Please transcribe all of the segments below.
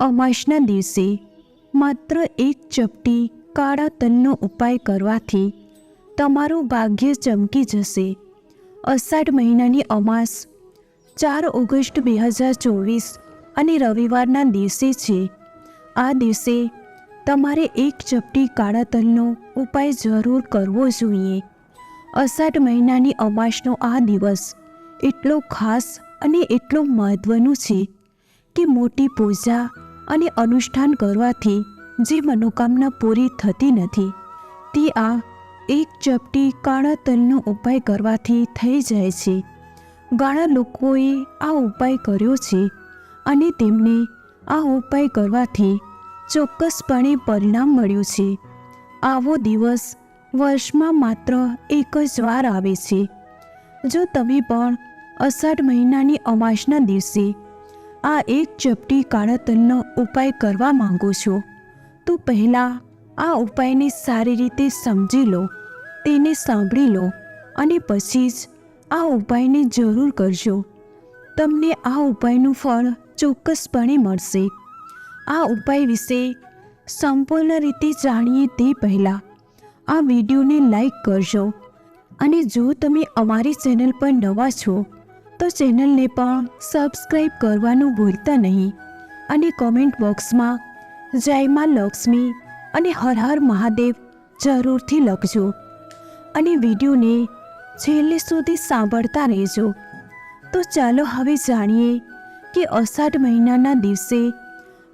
અમાસના દિવસે માત્ર એક ચપટી કાળા તલનો ઉપાય કરવાથી તમારું ભાગ્ય ચમકી જશે. અષાઢ મહિનાની અમાસ ચાર ઓગસ્ટ બે હજાર ચોવીસ અને રવિવારના દિવસે છે. આ દિવસે તમારે એક ચપટી કાળા તલનો ઉપાય જરૂર કરવો જોઈએ. અષાઢ મહિનાની અમાસનો આ દિવસ એટલો ખાસ અને એટલો મહત્ત્વનું છે કે મોટી પૂજા અને અનુષ્ઠાન કરવાથી જે મનોકામના પૂરી થતી નથી, તે આ એક ચપટી કાળા તલનો ઉપાય કરવાથી થઈ જાય છે. ઘણા લોકોએ આ ઉપાય કર્યો છે અને તેમને આ ઉપાય કરવાથી ચોક્કસપણે પરિણામ મળ્યું છે. આવો દિવસ વર્ષમાં માત્ર એક જ વાર આવે છે. જો તમે પણ અષાઢ મહિનાની અમાસના દિવસે આ એક ચપટી કાળા તલનો ઉપાય કરવા માંગો છો. તો પહેલાં આ ઉપાયને સારી રીતે સમજી લો, તેને સાંભળી લો અને પછી જ આ ઉપાયને જરૂર કરજો. તમને આ ઉપાયનું ફળ ચોક્કસપણે મળશે. આ ઉપાય વિશે સંપૂર્ણ રીતે જાણીએ તે પહેલાં આ વિડીયોને લાઈક કરજો અને જો તમે અમારી ચેનલ પર નવા છો તો ચેનલને પણ સબસ્ક્રાઈબ કરવાનું ભૂલતા નહીં અને કોમેન્ટ બોક્સમાં જય માં લક્ષ્મી અને હર હર મહાદેવ જરૂરથી લખજો અને વિડીયોને છેલ્લે સુધી સાંભળતા રહેજો. તો ચાલો હવે જાણીએ કે અષાઢ મહિનાના દિવસે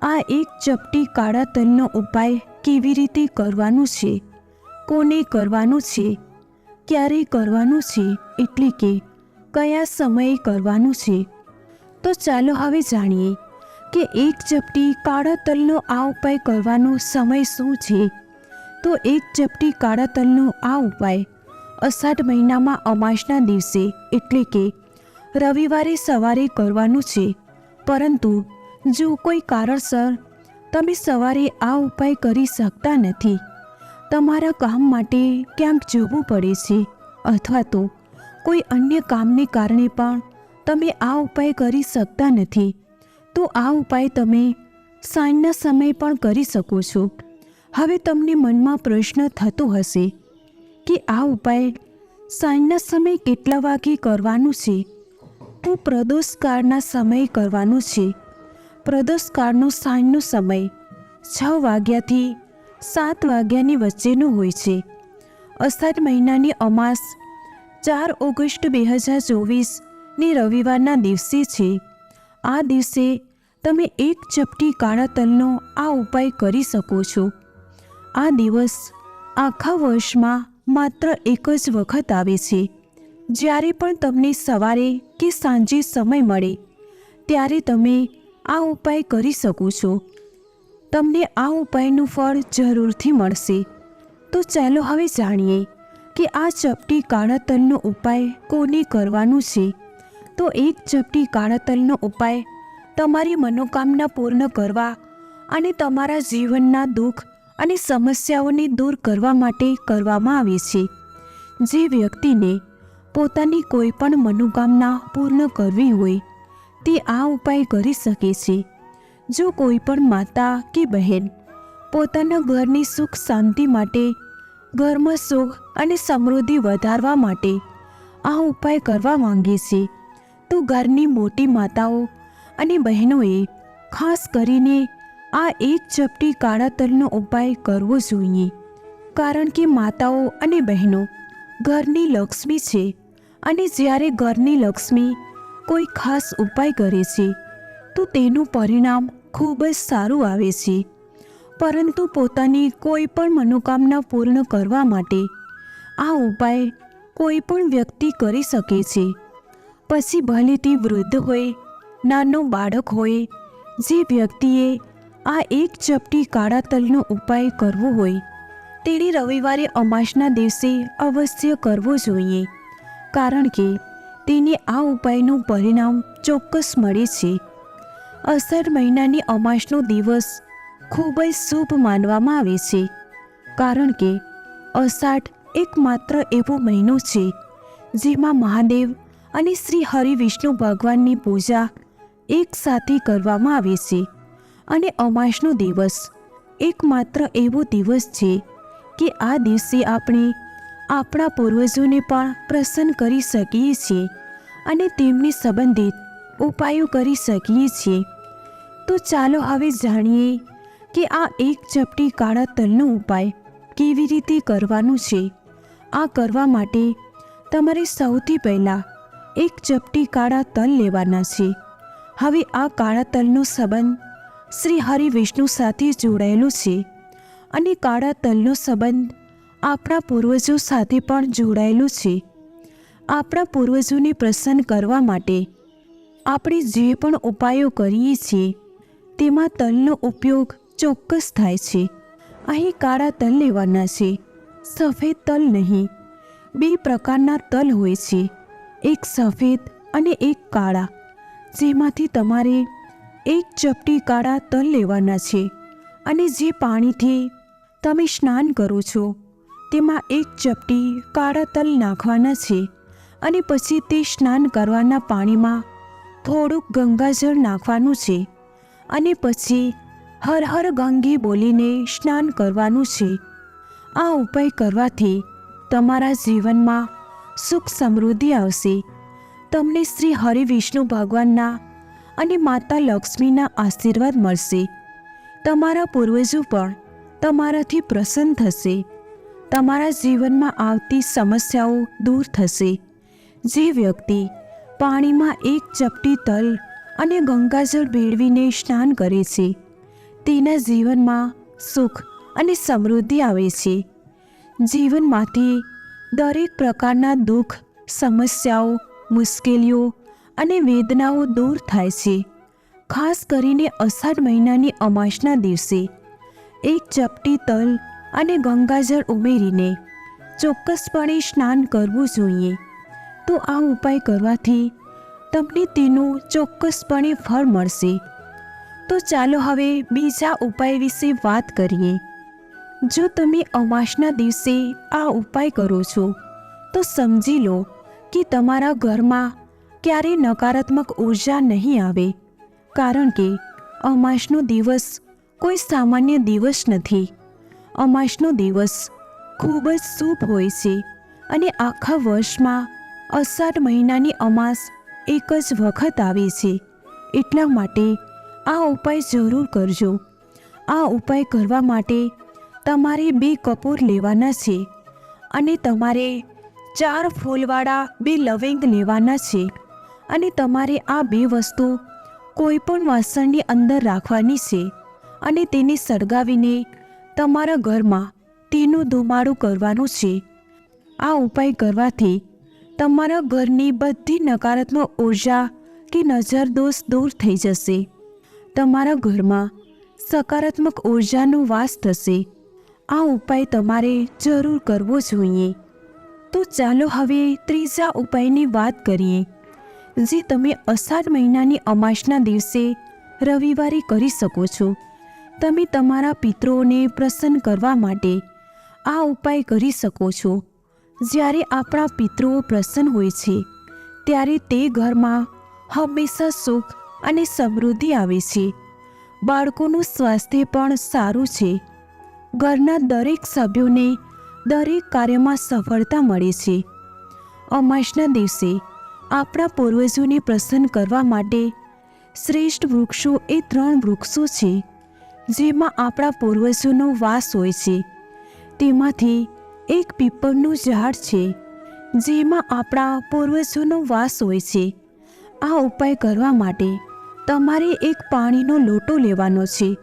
આ એક ચપટી કાળા તલનો ઉપાય કેવી રીતે કરવાનું છે? કોને કરવાનું છે? ક્યારે કરવાનું છે? એટલે કે કયા સમયે કરવાનું છે? તો ચાલો હવે જાણીએ કે એક ચપટી કાળા તલનો આ ઉપાય કરવાનો સમય શું છે? તો એક ચપટી કાળા તલનો આ ઉપાય અષાઢ મહિનામાં અમાસના દિવસે, એટલે કે રવિવારે સવારે કરવાનું છે. પરંતુ જો કોઈ કારણસર તમે સવારે આ ઉપાય કરી શકતા નથી, તમારા કામ માટે ક્યાંક જવું પડે છે અથવા તો કોઈ અન્ય કામને કારણે પણ તમે આ ઉપાય કરી શકતા નથી. તો આ ઉપાય તમે સાંજના સમયે પણ કરી શકો છો. હવે તમને મનમાં પ્રશ્ન થતો હશે કે આ ઉપાય સાંજના સમયે કેટલા વાગે કરવાનું છે? તો પ્રદોષકાળના સમયે કરવાનું છે. પ્રદોષકાળનો સાંજનો સમય છ વાગ્યાથી સાત વાગ્યાની વચ્ચેનો હોય છે. અષાઢ મહિનાની અમાસ ચાર ઓગસ્ટ બે હજાર ચોવીસની રવિવારના દિવસે છે. આ દિવસે તમે એક ચપટી કાળા તલનો આ ઉપાય કરી શકો છો. આ દિવસ આખા વર્ષમાં માત્ર એક જ વખત આવે છે. જ્યારે પણ તમને સવારે કે સાંજે સમય મળે, ત્યારે તમે આ ઉપાય કરી શકો છો. તમને આ ઉપાયનું ફળ જરૂરથી મળશે. તો ચાલો હવે જાણીએ કે આ ચપટી કાળા તલનો ઉપાય કોને કરવાનું છે? તો એક ચપટી કાળા તલનો ઉપાય તમારી મનોકામના પૂર્ણ કરવા અને તમારા જીવનના દુઃખ અને સમસ્યાઓને દૂર કરવા માટે કરવામાં આવે છે. જે વ્યક્તિને પોતાની કોઈ પણ મનોકામના પૂર્ણ કરવી હોય, તે આ ઉપાય કરી શકે છે. જો કોઈ પણ માતા કે બહેન પોતાના ઘરની સુખ શાંતિ માટે ઘરમાં સુખ અને સમૃદ્ધિ વધારવા માટે આ ઉપાય કરવા માંગે છે. તો ઘરની મોટી માતાઓ અને બહેનોએ ખાસ કરીને આ એક ચપટી કાળા તલનો ઉપાય કરવો જોઈએ. કારણ કે માતાઓ અને બહેનો ઘરની લક્ષ્મી છે અને જ્યારે ઘરની લક્ષ્મી કોઈ ખાસ ઉપાય કરે છે, તો તેનું પરિણામ ખૂબ જ સારું આવે છે. પરંતુ પોતાની કોઈ પણ મનોકામના પૂર્ણ કરવા માટે આ ઉપાય કોઈ પણ વ્યક્તિ કરી શકે છે. પછી ભલે તે વૃદ્ધ હોય, નાનો બાળક હોય, જે વ્યક્તિએ આ એક ચપટી કાળા તલનો ઉપાય કરવો હોય, તેણે રવિવારે અમાસના દિવસે અવશ્ય કરવો જોઈએ, કારણ કે તેને આ ઉપાયનું પરિણામ ચોક્કસ મળે છે. અષાઢ મહિનાની અમાસનો દિવસ ખૂબ જ શુભ માનવામાં આવે છે. કારણ કે અષાઢ એકમાત્ર એવો મહિનો છે, જેમાં મહાદેવ અને શ્રી હરિ વિષ્ણુ ભગવાનની પૂજા એક સાથે કરવામાં આવે છે અને અમાસનો દિવસ એકમાત્ર એવો દિવસ છે કે આ દિવસે આપણે આપણા પૂર્વજોને પણ પ્રસન્ન કરી શકીએ છીએ અને તેમની સંબંધિત ઉપાયો કરી શકીએ છીએ. તો ચાલો હવે જાણીએ કે આ એક ચપટી કાળા તલનો ઉપાય કેવી રીતે કરવાનું છે? આ કરવા માટે તમારે સૌથી પહેલાં એક ચપટી કાળા તલ લેવાના છે. હવે આ કાળા તલનો સંબંધ શ્રી હરિ વિષ્ણુ સાથે જોડાયેલો છે અને કાળા તલનો સંબંધ આપણા પૂર્વજો સાથે પણ જોડાયેલો છે. આપણા પૂર્વજોને પ્રસન્ન કરવા માટે આપણે જે પણ ઉપાયો કરીએ છીએ, તેમાં તલનો ઉપયોગ ચોક્કસ થાય છે. અહીં કાળા તલ લેવાના છે. સફેદ તલ નહીં. બે પ્રકારના તલ હોય છે. એક સફેદ અને એક કાળા. જેમાંથી તમારે એક ચપટી કાળા તલ લેવાના છે અને જે પાણીથી તમે સ્નાન કરો છો, તેમાં એક ચપટી કાળા તલ નાખવાના છે અને પછી તે સ્નાન કરવાના પાણીમાં થોડુંક ગંગાજળ નાખવાનું છે અને પછી હર હર ગંગે બોલીને સ્નાન કરવાનું છે. આ ઉપાય કરવાથી તમારા જીવનમાં સુખ સમૃદ્ધિ આવશે. તમને શ્રી હરિ વિષ્ણુ ભગવાનના અને માતા લક્ષ્મીના આશીર્વાદ મળશે. તમારા પૂર્વજો પણ તમારાથી પ્રસન્ન થશે. તમારા જીવનમાં આવતી સમસ્યાઓ દૂર થશે. જે વ્યક્તિ પાણીમાં એક ચપટી તલ અને ગંગાજળ ભેળવીને સ્નાન કરે છે તેના જીવનમાં સુખ અને સમૃદ્ધિ આવે છે. જીવનમાંથી દરેક પ્રકારના દુઃખ, સમસ્યાઓ, મુશ્કેલીઓ અને વેદનાઓ દૂર થાય છે. ખાસ કરીને અષાઢ મહિનાની અમાસના દિવસે એક ચપટી તલ અને ગંગાજળ ઉમેરીને ચોક્કસપણે સ્નાન કરવું જોઈએ. તો આ ઉપાય કરવાથી તમને તેનું ચોક્કસપણે ફળ મળશે. તો ચાલો હવે બીજા ઉપાય વિશે વાત કરીએ. જો તમે અમાસના દિવસે આ ઉપાય કરો છો, તો સમજી લો કે તમારા ઘરમાં ક્યારેય નકારાત્મક ઊર્જા નહીં આવે, કારણ કે અમાસનો દિવસ કોઈ સામાન્ય દિવસ નથી. અમાસનો દિવસ ખૂબ જ શુભ હોય છે અને આખા વર્ષમાં અષાઢ મહિનાની અમાસ એક જ વખત આવે છે. એટલા માટે આ ઉપાય જરૂર કરજો. આ ઉપાય કરવા માટે તમારે બે કપૂર લેવાના છે અને તમારે ચાર ફૂલવાળા, બે લવિંગ લેવાના છે અને તમારે આ બે વસ્તુ કોઈપણ વાસણની અંદર રાખવાની છે અને તેને સળગાવીને તમારા ઘરમાં તેનું ધુમાડું કરવાનું છે. આ ઉપાય કરવાથી તમારા ઘરની બધી નકારાત્મક ઊર્જા કે નજર દોષ દૂર થઈ જશે. તમારા ઘરમાં સકારાત્મક ઉર્જાનો વાસ થશે. આ ઉપાય તમારે જરૂર કરવો જોઈએ. તો ચાલો હવે ત્રીજા ઉપાયની વાત કરીએ, જે તમે અષાઢ મહિનાની અમાસના દિવસે રવિવારે કરી શકો છો. તમે તમારા પિતૃઓને પ્રસન્ન કરવા માટે આ ઉપાય કરી શકો છો. જ્યારે આપણા પિતૃઓ પ્રસન્ન હોય છે, ત્યારે તે ઘરમાં હંમેશા સુખ અને સમૃદ્ધિ આવે છે. બાળકોનું સ્વાસ્થ્ય પણ સારું છે. ઘરના દરેક સભ્યોને દરેક કાર્યમાં સફળતા મળે છે. અમાસના દિવસે આપણા પૂર્વજોને પ્રસન્ન કરવા માટે શ્રેષ્ઠ વૃક્ષો એ ત્રણ વૃક્ષો છે, જેમાં આપણા પૂર્વજોનો વાસ હોય છે. તેમાંથી એક પીપળનું ઝાડ છે, જેમાં આપણા પૂર્વજોનો વાસ હોય છે. આ ઉપાય કરવા માટે તમારે એક પાણીનો લોટો લેવાનો છે.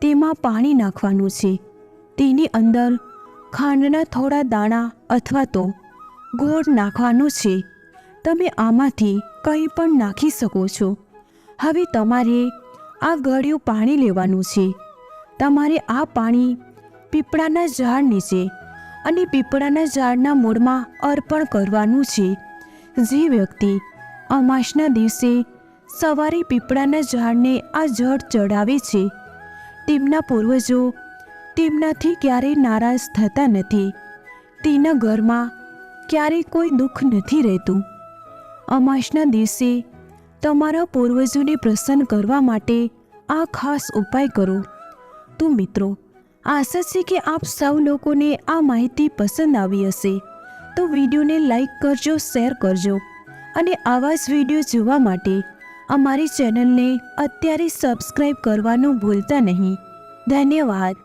તેમાં પાણી નાખવાનું છે. તેની અંદર ખાંડના થોડા દાણા અથવા તો ગોળ નાખવાનો છે. તમે આમાંથી કંઈ પણ નાખી શકો છો. હવે તમારે આ ગળ્યું પાણી લેવાનું છે. તમારે આ પાણી પીપળાના ઝાડ નીચે અને પીપળાના ઝાડના મૂળમાં અર્પણ કરવાનું છે. જે વ્યક્તિ અમાસના દિવસે સવારે પીપળાના ઝાડને આ જળ ચડાવે છે. તેમના પૂર્વજો તેમનાથી ક્યારેય નારાજ થતા નથી. તેના ઘરમાં ક્યારેય કોઈ દુઃખ નથી રહેતું. અમાસના દિવસે તમારા પૂર્વજોને પ્રસન્ન કરવા માટે આ ખાસ ઉપાય કરો. તો મિત્રો, આશા છે કે આપ સૌ લોકોને આ માહિતી પસંદ આવી હશે. તો વિડીયોને લાઈક કરજો, શેર કરજો અને આવા જ વીડિયો જોવા માટે અમારી ચેનલને અત્યારે સબસ્ક્રાઈબ કરવાનું ભૂલતા નહીં. ધન્યવાદ.